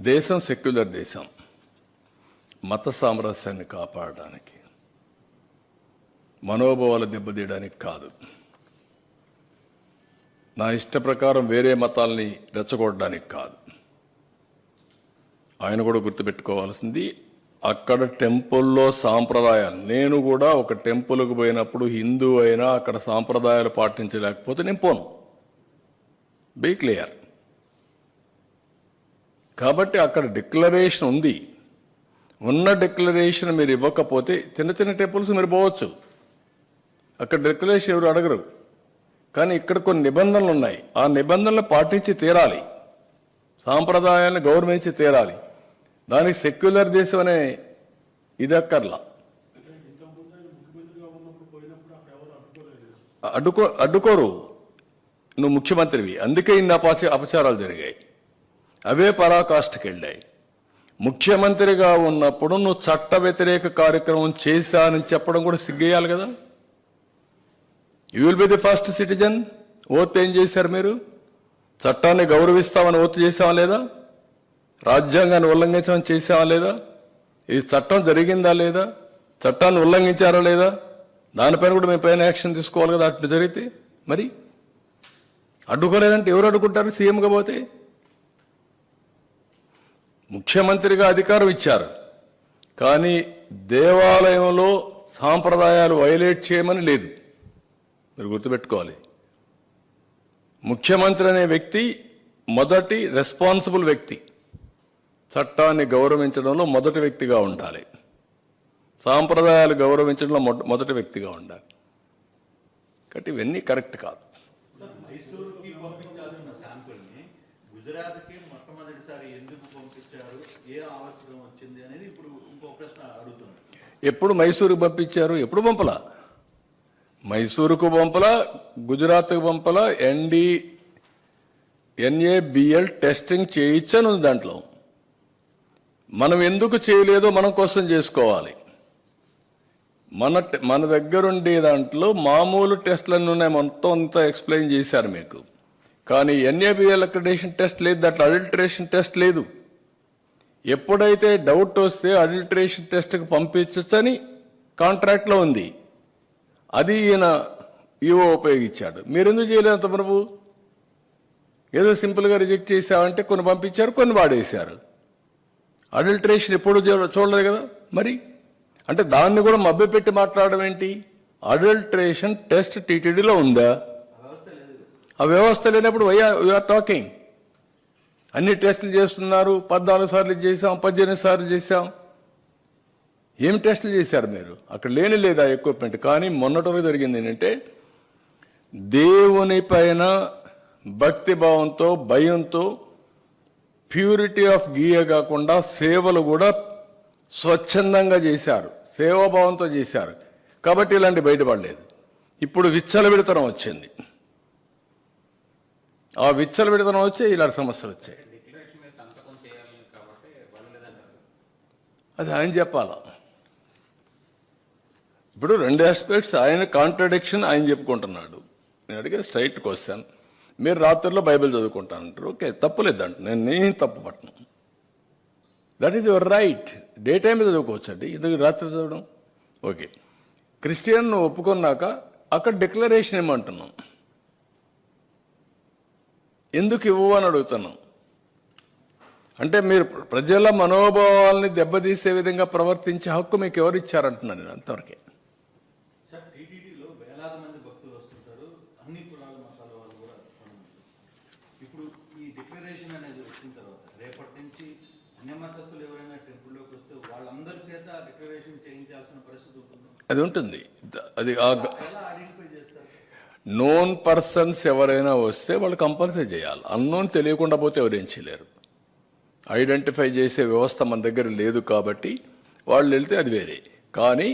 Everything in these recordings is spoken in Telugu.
దేశం సెక్యులర్ దేశం మత సామరస్యాన్ని కాపాడడానికి మనోభావాలు దెబ్బతీయడానికి కాదు. నా ఇష్ట ప్రకారం వేరే మతాల్ని రెచ్చగొట్టడానికి కాదు. ఆయన కూడా గుర్తుపెట్టుకోవాల్సింది అక్కడ టెంపుల్లో సాంప్రదాయాలు నేను కూడా ఒక టెంపుల్కి పోయినప్పుడు హిందూ అయినా అక్కడ సాంప్రదాయాలు పాటించలేకపోతే నేను పోను. Be clear. కాబట్టి అక్కడ డిక్లరేషన్ ఉంది. ఉన్న డిక్లరేషన్ మీరు ఇవ్వకపోతే చిన్న చిన్న టెంపుల్స్ మీరు పోవచ్చు. అక్కడ డిక్లరేషన్ ఎవరు అడగరు. కానీ ఇక్కడ కొన్ని నిబంధనలు ఉన్నాయి. ఆ నిబంధనలు పాటించి తీరాలి. సాంప్రదాయాన్ని గౌరవించి తీరాలి. దానికి సెక్యులర్ దేశం అనే ఇది అక్కర్లా. అడ్డుకో అడ్డుకోరు. నువ్వు ముఖ్యమంత్రివి. అందుకే ఇన్ని అపచ అపచారాలు జరిగాయి. అవే పరాకాష్ఠకి వెళ్ళాయి ముఖ్యమంత్రిగా ఉన్నప్పుడు నువ్వు చట్ట వ్యతిరేక కార్యక్రమం చేశానని చెప్పడం కూడా సిగ్గేయాలి కదా. You will be the first citizen oath ఏం చేశారు మీరు? చట్టాన్ని గౌరవిస్తామని ఓత్ చేసావా లేదా? రాజ్యాంగాన్ని ఉల్లంఘించమని చేసావా లేదా? ఇది చట్టం జరిగిందా లేదా? చట్టాన్ని ఉల్లంఘించారా లేదా? దానిపైన కూడా మీ పైన యాక్షన్ తీసుకోవాలి కదా అట్లా జరిగితే. మరి? అడ్డుకోలేదంటే ఎవరు అడ్డుకుంటారు? సీఎంగా పోతే? ముఖ్యమంత్రిగా అధికారం ఇచ్చారు. కానీ దేవాలయంలో సాంప్రదాయాలు వైలేట్ చేయమని లేదు. మీరు గుర్తుపెట్టుకోవాలి. ముఖ్యమంత్రి అనే వ్యక్తి మొదటి రెస్పాన్సిబుల్ వ్యక్తి. చట్టాన్ని గౌరవించడంలో మొదటి వ్యక్తిగా ఉండాలి. సాంప్రదాయాలు గౌరవించడంలో మొదటి వ్యక్తిగా ఉండాలి. కాబట్టి ఇవన్నీ కరెక్ట్ కాదు. గుజరాత్కి మొట్టమొదటిసారి ఎందుకు పంపించారు ఏ ఆవశ్యకం వచ్చింది అనేది ఇప్పుడు ఇంకో ప్రశ్న అడుగుతున్నాను ఎప్పుడు మైసూరుకు పంపించారు? ఎప్పుడు పంపలా? మైసూరుకు పంపలా గుజరాత్కు పంపలా ఎన్డి ఎన్ఏబిఎల్ టెస్టింగ్ చేయించను దాంట్లో. మనం ఎందుకు చేయలేదో మనం కోసం చేసుకోవాలి. మన మన దగ్గరుండే దాంట్లో మామూలు టెస్ట్లన్నీ ఉన్నాయి. మొత్తం అంతా ఎక్స్ప్లెయిన్ చేశారు మీకు. కానీ ఎన్ఏబిఎల్ అక్రిడేషన్ టెస్ట్ లేదు. దాంట్లో అడల్టరేషన్ టెస్ట్ లేదు. ఎప్పుడైతే డౌట్ వస్తే అడల్టరేషన్ టెస్ట్కి పంపించచ్చని కాంట్రాక్ట్లో ఉంది. అది ఈయన ఈవో ఉపయోగించాడు. మీరెందుకు చేయలేదు అంత ప్రభు ఏదో సింపుల్గా రిజెక్ట్ చేశామంటే కొన్ని పంపించారు కొన్ని వాడేశారు. అడల్టరేషన్ ఎప్పుడు చూడలేదు కదా మరి? అంటే దాన్ని కూడా మభ్యపెట్టి మాట్లాడడం ఏంటి? అడల్టరేషన్ టెస్ట్ టీటీడీలో ఉందా? ఆ వ్యవస్థ లేనప్పుడు వై ఆర్ టాకింగ్ అన్ని టెస్టులు చేస్తున్నారు పద్నాలుగు సార్లు చేశాం పద్దెనిమిది సార్లు చేశాం. ఏం టెస్టులు చేశారు మీరు? అక్కడ లేని లేదా ఎక్విప్మెంట్ కానీ మొన్నటి వరకు జరిగింది ఏంటంటే దేవుని పైన భక్తి భావంతో భయంతో ప్యూరిటీ ఆఫ్ గీయ కాకుండా సేవలు కూడా స్వచ్ఛందంగా చేశారు. సేవాభావంతో చేశారు. కాబట్టి ఇలాంటి బయటపడలేదు. ఇప్పుడు విచ్చలవిడతనం వచ్చింది. ఆ విచ్చలవిడతనం వచ్చి ఇలాంటి సమస్యలు వచ్చాయి. అది ఆయన చెప్పాలా? ఇప్పుడు రెండు ఆస్పెక్ట్స్ ఆయన కాంట్రడిక్షన్ ఆయన చెప్పుకుంటున్నాడు. నేను అడిగే స్ట్రైట్ క్వశ్చన్ మీరు రాత్రిలో బైబిల్ చదువుకుంటానంటారు ఓకే తప్పులేదంట. నేను నేను తప్పు పట్టను that is your right day time చదువుకోవచ్చండి ఇది రాత్రి చదవడం? ఓకే. క్రిస్టియన్ ఒప్పుకున్నాక అక్కడ డిక్లరేషన్ ఏమంటున్నాం? ఎందుకు ఇవ్వు అని అడుగుతున్నాం. అంటే మీరు ప్రజల మనోభావాల్ని దెబ్బతీసే విధంగా ప్రవర్తించే హక్కు మీకు ఎవరు ఇచ్చారంటున్నాను నేను అంతవరకే. అది ఉంటుంది. అది ఆ గ- ఎలా ఐడెంటిఫై చేస్తారు నోన్ పర్సన్స్ ఎవరైనా వస్తే వాళ్ళు కంపల్సరీ చేయాలి. అన్నోన్ తెలియకుండా పోతే ఎవరేం చేయలేరు. ఐడెంటిఫై చేసే వ్యవస్థ మన దగ్గర లేదు కాబట్టి వాళ్ళు వెళ్తే అది వేరే. కానీ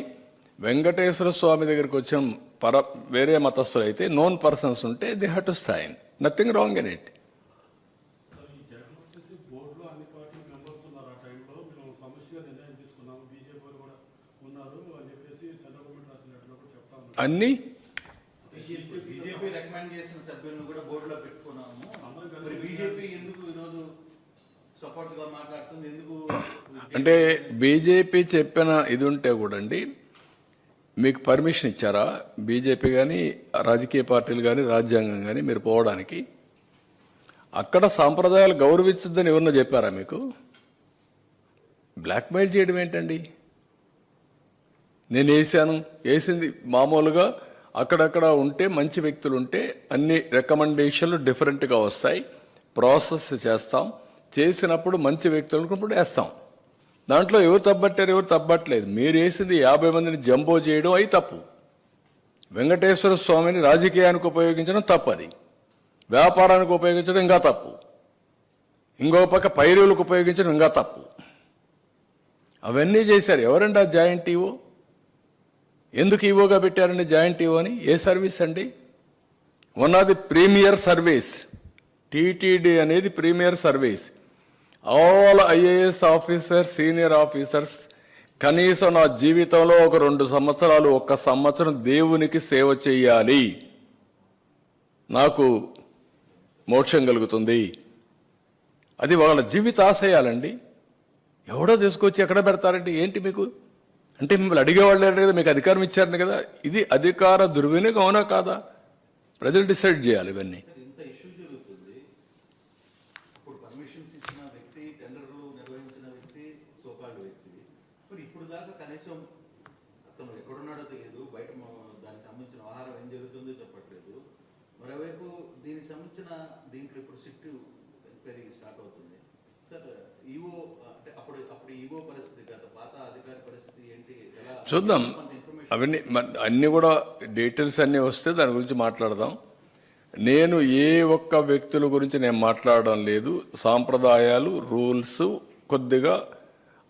వెంకటేశ్వర స్వామి దగ్గరికి వచ్చిన పర వేరే మతస్థులు అయితే నోన్ పర్సన్స్ ఉంటే they have to sign nothing wrong in it అన్నీ పార్టీ మెంబర్స్ ఉన్నారు ఆ టైంలో మేము సమష్టిగా నిర్ణయం తీసుకున్నాము బీజేపీ వాళ్ళు కూడా ఉన్నారు అని చెప్పేసి సెంట్రల్ గవర్నమెంట్ రాసిన లెటర్లో కూడా చెప్తా ఉన్నారు అన్నీ బీజేపీ రికమెండ్ చేసిన సభ్యులను కూడా బోర్డులో పెట్టుకున్నాము మరి బీజేపీ ఎందుకు ఈరోజు సపోర్ట్ మాట్లాడుతుంది. ఎందుకు అంటే బీజేపీ చెప్పిన ఇది ఉంటే కూడా అండి మీకు పర్మిషన్ ఇచ్చారా? బీజేపీ కానీ రాజకీయ పార్టీలు కానీ రాజ్యాంగం కానీ మీరు పోవడానికి? అక్కడ సాంప్రదాయాలు గౌరవించద్దని ఎవరినో చెప్పారా మీకు? బ్లాక్మెయిల్ చేయడం ఏంటండి? నేను వేసాను వేసింది మామూలుగా అక్కడక్కడ ఉంటే మంచి వ్యక్తులు ఉంటే అన్ని రికమెండేషన్లు డిఫరెంట్గా వస్తాయి. ప్రాసెస్ చేస్తాం. చేసినప్పుడు మంచి వ్యక్తులు అనుకున్నప్పుడు వేస్తాం. దాంట్లో ఎవరు తప్పట్టారు ఎవరు తప్పట్లేదు మీరు వేసింది యాభై మందిని జంబో చేయడం అయి తప్పు. వెంకటేశ్వర స్వామిని రాజకీయానికి ఉపయోగించడం తప్పది. వ్యాపారానికి ఉపయోగించడం ఇంకా తప్పు. ఇంకో పక్క పైరువులకు ఉపయోగించడం ఇంకా తప్పు. అవన్నీ చేశారు. ఎవరండి ఆ జాయింట్ ఈవో? ఎందుకు ఈవోగా పెట్టారండి జాయింట్ ఈవో అని? ఏ సర్వీస్ అండి? One of the premier service. TTD అనేది premier service. All IAS officers senior officers కనీసం నా జీవితంలో ఒక రెండు సంవత్సరాలు ఒక్క సంవత్సరం దేవునికి సేవ చేయాలి. నాకు మోక్షం కలుగుతుంది. అది వాళ్ళ జీవిత ఆశయాలండి. ఎవడో తీసుకొచ్చి ఎక్కడ పెడతారండి? ఏంటి మీకు? అంటే మిమ్మల్ని అడిగేవాళ్ళు లేరు కదా మీకు అధికారం ఇచ్చారని కదా. ఇది అధికార దుర్వినియోగం అవునా కాదా? ప్రజలు డిసైడ్ చేయాలి ఇవన్నీ ఇంత ఇష్యూ జరుగుతుంది ఇప్పుడు పర్మిషన్స్ ఇచ్చిన వ్యక్తి టెండర్లు నిర్వహించిన వ్యక్తి సోకాల్డ్ వ్యక్తి మరి ఇప్పుడు దాకా కనీసం అతను ఎక్కడున్నాడో తెలియదు బయట మ- దానికి సంబంధించిన ఆహారం ఏం జరుగుతుందో చెప్పట్లేదు మరోవైపు దీనికి సంబంధించిన దీంట్లో ఇప్పుడు సిట్ ఎంక్వైరీ స్టార్ట్ అవుతుంది. సార్ ఈవో అంటే అప్పుడు అప్పుడు ఈవో పరిస్థితి గత పాత అధికారి పరిస్థితి ఏంటి? చూద్దాం. అవన్నీ అన్ని కూడా డీటెయిల్స్ అన్నీ వస్తే దాని గురించి మాట్లాడదాం. నేను ఏ ఒక్క వ్యక్తుల గురించి నేను మాట్లాడడం లేదు. సాంప్రదాయాలు రూల్స్ కొద్దిగా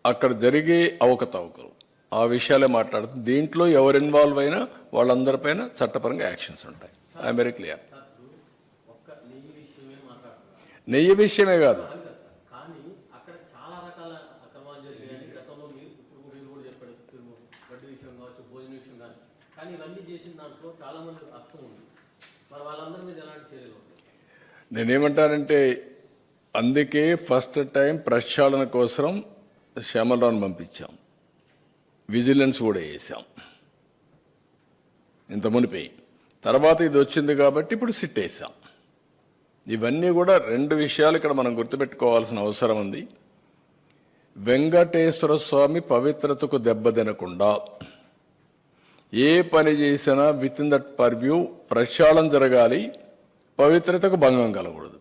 అక్కడ జరిగే అవకతవకలు. ఆ విషయాలే మాట్లాడుతాం దీంట్లో ఎవరు ఇన్వాల్వ్ అయినా వాళ్ళందరిపైన చట్టపరంగా యాక్షన్స్ ఉంటాయి. ఐ వెరీ క్లియర్ ఒక్క నెయ్యి విషయమే మాట్లాడుతున్నారు నెయ్యి విషయమే కాదు. నేనేమంటానంటే అందుకే ఫస్ట్ టైం ప్రక్షాళన కోసం శ్యామలరావుని పంపించాం. విజిలెన్స్ కూడా వేసాం. ఇంత మునిపి. తర్వాత ఇది వచ్చింది కాబట్టి ఇప్పుడు సిట్ వేసాం. ఇవన్నీ కూడా రెండు విషయాలు ఇక్కడ మనం గుర్తుపెట్టుకోవాల్సిన అవసరం ఉంది. వెంకటేశ్వర స్వామి పవిత్రతకు దెబ్బతినకుండా ఏ పని చేసినా విత్ ఇన్ దట్ పర్వ్యూ ప్రక్షాళన జరగాలి పవిత్రతకు భంగం కలగకూడదు.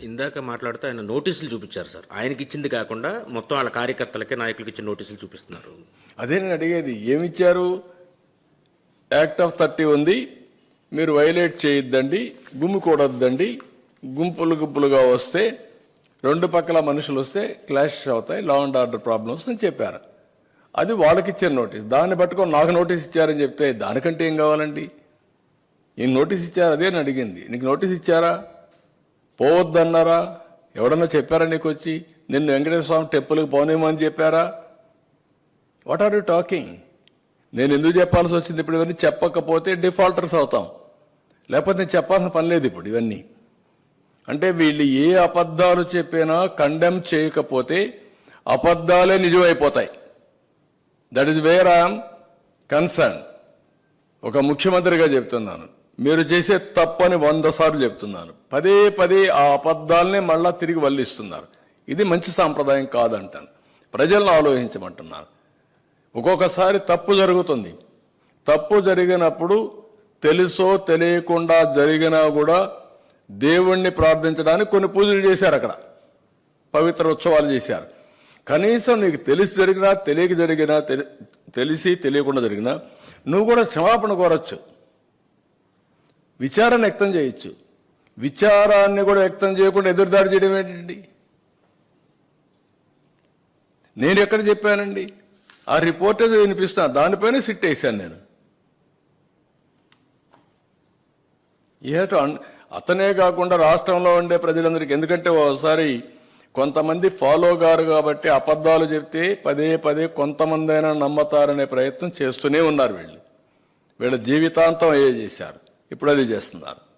ఇందాక మాట్లాడుతూ ఆయన నోటీసులు చూపించారు సార్. ఆయనకి ఇచ్చింది కాకుండా మొత్తం వాళ్ళ కార్యకర్తలకి నాయకులకి ఇచ్చిన నోటీసులు చూపిస్తున్నారు. అదే నేను అడిగేది ఏమిచ్చారు? యాక్ట్ ఆఫ్ థర్టీ ఉంది. మీరు వైలేట్ చేయొద్దండి గుమ్మికూడొద్దండి గుంపులు గుంపులుగా వస్తే రెండు పక్కల మనుషులు వస్తే క్లాష్ అవుతాయి లా అండ్ ఆర్డర్ ప్రాబ్లమ్స్ అని చెప్పారు. అది వాళ్ళకి ఇచ్చిన నోటీస్. దాన్ని పట్టుకొని నాకు నోటీస్ ఇచ్చారని చెప్తే దానికంటే ఏం కావాలండి? ఈ నోటీస్ ఇచ్చారు అదే అని అడిగింది. నీకు నోటీస్ ఇచ్చారా? పోవద్దన్నారా? ఎవడన్నా చెప్పారా నీకు వచ్చి? నిన్ను వెంకటేశ్వర స్వామి టెంపుల్కి పోనేమని చెప్పారా? వాట్ ఆర్ యూ టాకింగ్ నేను ఎందుకు చెప్పాల్సి వచ్చింది? ఇప్పుడు ఇవన్నీ చెప్పకపోతే డిఫాల్టర్స్ అవుతాం. లేకపోతే నేను చెప్పాల్సిన పని లేదు ఇప్పుడు ఇవన్నీ. అంటే వీళ్ళు ఏ అబద్ధాలు చెప్పినా కండెమ్ చేయకపోతే అబద్ధాలే నిజమైపోతాయి. That is where I'm concern ఒక ముఖ్యమంత్రిగా చెప్తున్నాను. మీరు చేసే తప్పని వంద సార్లు చెప్తున్నాను. పదే పదే ఆ అబద్ధాలనే మళ్ళా తిరిగి వల్లిస్తున్నారు. ఇది మంచి సాంప్రదాయం కాదంటాను. ప్రజలను ఆలోచించమంటున్నారు. ఒక్కొక్కసారి తప్పు జరుగుతుంది. తప్పు జరిగినప్పుడు తెలుసో తెలియకుండా జరిగినా కూడా దేవుణ్ణి ప్రార్థించడానికి కొన్ని పూజలు చేశారు అక్కడ. పవిత్ర ఉత్సవాలు చేశారు. కనీసం నీకు తెలిసి జరిగినా తెలియక జరిగినా తెలి- తెలిసి తెలియకుండా జరిగినా నువ్వు కూడా క్షమాపణ కోరచ్చు. విచారణ వ్యక్తం చేయొచ్చు. విచారాన్ని కూడా వ్యక్తం చేయకుండా ఎదురుదాడి చేయడం ఏంటండి? నేను ఎక్కడ చెప్పానండి? ఆ రిపోర్ట్ ఏదో వినిపిస్తున్నా. దానిపైన సిట్ వేశాను నేను. ఏటో అతనే కాకుండా రాష్ట్రంలో ఉండే ప్రజలందరికీ. ఎందుకంటే ఒకసారి కొంతమంది ఫాలో గారు కాబట్టి అబద్ధాలు చెప్తే పదే పదే కొంతమంది అయినా నమ్మతారనే ప్రయత్నం చేస్తూనే ఉన్నారు వీళ్ళు. వీళ్ళ జీవితాంతం అయ్యే చేశారు. ఇప్పుడు అది చేస్తున్నారు.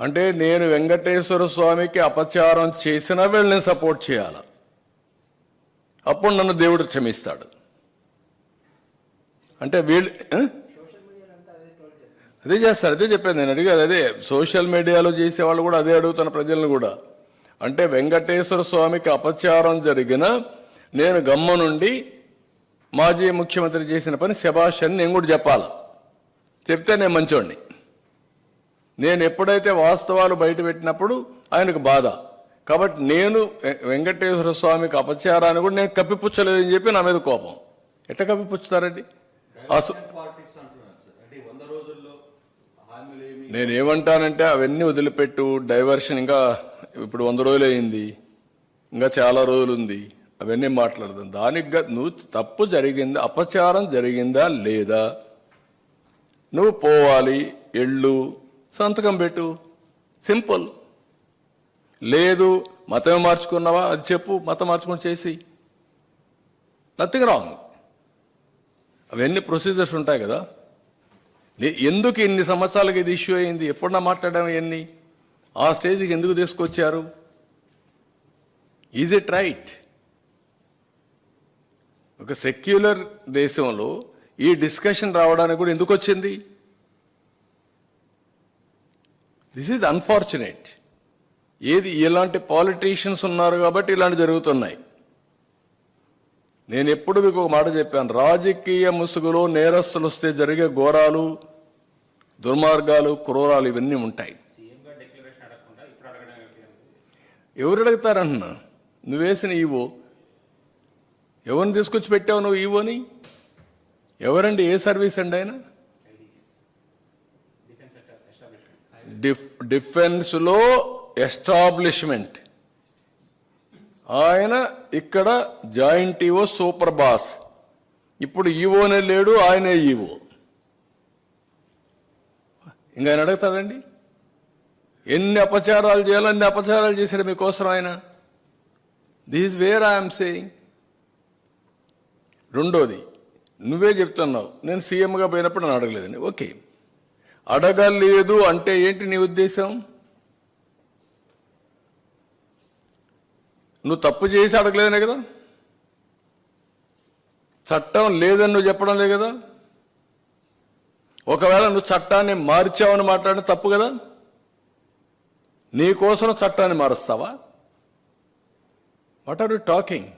అంటే నేను వెంకటేశ్వర స్వామికి అపచారం చేసిన వీళ్ళని సపోర్ట్ చేయాల. అప్పుడు నన్ను దేవుడు క్షమిస్తాడు. అంటే వీళ్ళు అదే చేస్తారు అదే చెప్పాను నేను అడిగాను అదే సోషల్ మీడియాలో చేసే వాళ్ళు కూడా అదే అడుగుతున్న ప్రజలను కూడా. అంటే వెంకటేశ్వర స్వామికి అపచారం జరిగిన నేను గమ్మ నుండి మాజీ ముఖ్యమంత్రి చేసిన పని శభాష్ అని నేను కూడా చెప్పాలి? చెప్తే నేను మంచోడిని నేను ఎప్పుడైతే వాస్తవాలు బయట పెట్టినప్పుడు ఆయనకు బాధ. కాబట్టి నేను వెంకటేశ్వర స్వామికి అపచారాన్ని కూడా నేను కప్పిపుచ్చలేదని చెప్పి నా మీద కోపం. ఎట్లా కప్పిపుచ్చుతారండి? నేను ఏమంటానంటే అవన్నీ వదిలిపెట్టు డైవర్షన్ ఇంకా ఇప్పుడు వంద రోజులు అయింది ఇంకా చాలా రోజులు ఉంది అవన్నీ మాట్లాడదాం. దానికి నువ్వు తప్పు జరిగిందా అపచారం జరిగిందా లేదా? నువ్వు పోవాలి ఎళ్ళు సంతకం పెట్టు. సింపుల్. లేదు మతం మార్చుకున్నావా? అది చెప్పు మతం మార్చుకుని చేసి. Nothing wrong. అవన్నీ ప్రొసీజర్స్ ఉంటాయి కదా. ఎందుకు ఇన్ని సంవత్సరాలకి ఇది ఇష్యూ అయింది? ఎప్పుడన్నా మాట్లాడాము ఇవన్నీ? ఆ స్టేజ్కి ఎందుకు తీసుకొచ్చారు? ఈజ్ ఇట్ రైట్ ఒక సెక్యులర్ దేశంలో ఈ డిస్కషన్ రావడానికి కూడా ఎందుకు వచ్చింది? దిస్ ఈజ్ అన్ఫార్చునేట్ ఏది ఇలాంటి పాలిటీషియన్స్ ఉన్నారు కాబట్టి ఇలాంటి జరుగుతున్నాయి. నేను ఎప్పుడు మీకు ఒక మాట చెప్పాను. రాజకీయ ముసుగులో నేరస్తులు వస్తే జరిగే ఘోరాలు దుర్మార్గాలు క్రూరాలు ఇవన్నీ ఉంటాయి. ఎవరు అడుగుతారన్నా నువ్వేసిన ఈవో. ఎవరిని తీసుకొచ్చి పెట్టావు నువ్వు ఈవోని? ఎవరండి? ఏ సర్వీస్ అండి ఆయన? డిఫ్ డిఫెన్స్లో ఎస్టాబ్లిష్మెంట్. ఆయన ఇక్కడ జాయింట్ ఈవో సూపర్ బాస్. ఇప్పుడు ఈవోనే లేడు ఆయనే ఈవో. ఇంకా ఆయన అడుగుతాడండి? ఎన్ని అపచారాలు చేయాలో అన్ని అపచారాలు చేశాడు మీకోసం ఆయన. దిస్ వేర్ ఐఎమ్ సేయింగ్ రెండోది నువ్వే చెప్తున్నావు. నేను సీఎంగా పోయినప్పుడు నన్ను అడగలేదండి. ఓకే. అడగలేదు అంటే ఏంటి నీ ఉద్దేశం? నువ్వు తప్పు చేసి అడగలేదనే కదా? చట్టం లేదని నువ్వు చెప్పడం లేదు కదా? ఒకవేళ నువ్వు చట్టాన్ని మార్చావని మాట్లాడిన తప్పు కదా? నీకోసం చట్టాన్ని మారుస్తావా? What are you talking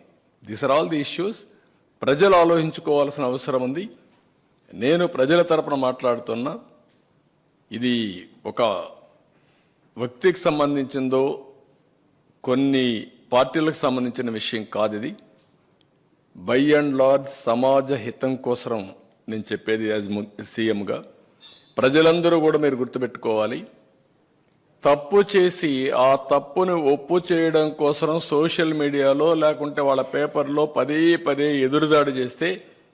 this are all the issues ప్రజలు ఆలోచించుకోవాల్సిన అవసరం ఉంది. నేను ప్రజల తరపున మాట్లాడుతున్నా. ఇది ఒక వ్యక్తికి సంబంధించిందో కొన్ని పార్టీలకు సంబంధించిన విషయం కాదు ఇది బై అండ్ లార్జ్ సమాజ హితం కోసం నేను చెప్పేది యాజ్ సీఎంగా ప్రజలందరూ కూడా మీరు గుర్తుపెట్టుకోవాలి. తప్పు చేసి ఆ తప్పును ఒప్పు చేయడం కోసం సోషల్ మీడియాలో లేకుంటే వాళ్ళ పేపర్లో పదే పదే ఎదురుదాడి చేస్తే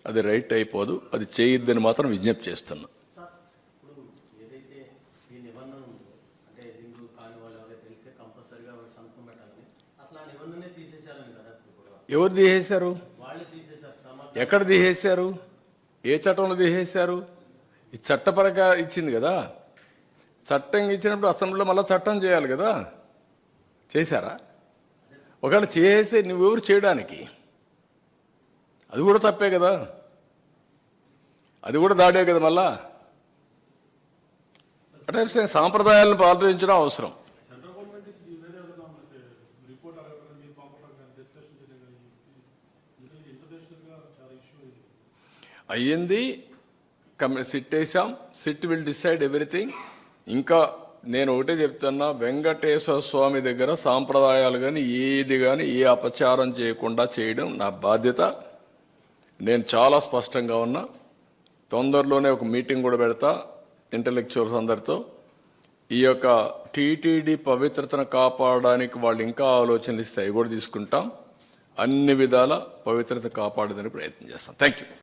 అది రైట్ అయిపోదు. అది చేయొద్దని మాత్రం విజ్ఞప్తి చేస్తున్నా సార్ ఇప్పుడు ఏదైతే ఈ నిబంధన ఉందో అంటే హిందూ కాని వాళ్ళు ఎవరైతే వెళ్తే కంపల్సరీగా వాళ్ళు సంతకం పెట్టాలని అసలు ఆ నిబంధనే తీసేశారని కదా ఇప్పుడు కూడా ఎవరు తీసేశారు? ఎక్కడ తీసేశారు? ఏ చట్టంలో తీసేశారు? ఈ చట్టపరంగా ఇచ్చింది కదా. చట్టం ఇచ్చినప్పుడు అసెంబ్లీలో మళ్ళీ చట్టం చేయాలి కదా. చేశారా? ఒకవేళ చేసే నువ్వెవరు చేయడానికి? అది కూడా తప్పే కదా. అది కూడా దాడే కదా మళ్ళా. అంటే సాంప్రదాయాలను పాటించడం అవసరం సెంట్రల్ గవర్నమెంట్ నుంచి దీని మీద ఏదైనా మనకి రిపోర్ట్ అడగడం మీరు పంపడం కానీ డిస్కషన్ చేయడం కానీ ఇది ఇంటర్నేషనల్గా చాలా ఇష్యూ ఇది అయ్యింది. సిట్ వేసాం సిట్ విల్ డిసైడ్ ఎవ్రీథింగ్. ఇంకా నేను ఒకటే చెప్తున్నా వెంకటేశ్వర స్వామి దగ్గర సాంప్రదాయాలు కానీ ఏది కానీ ఏ అపచారం చేయకుండా చేయడం నా బాధ్యత. నేను చాలా స్పష్టంగా ఉన్నా. తొందరలోనే ఒక మీటింగ్ కూడా పెడతా ఇంటలెక్చువల్స్ అందరితో. ఈ యొక్క టీటీడీ పవిత్రతను కాపాడడానికి వాళ్ళు ఇంకా ఆలోచనలు ఇస్తే అవి కూడా తీసుకుంటాం. అన్ని విధాల పవిత్రత కాపాడడానికి ప్రయత్నం చేస్తాం. Thank you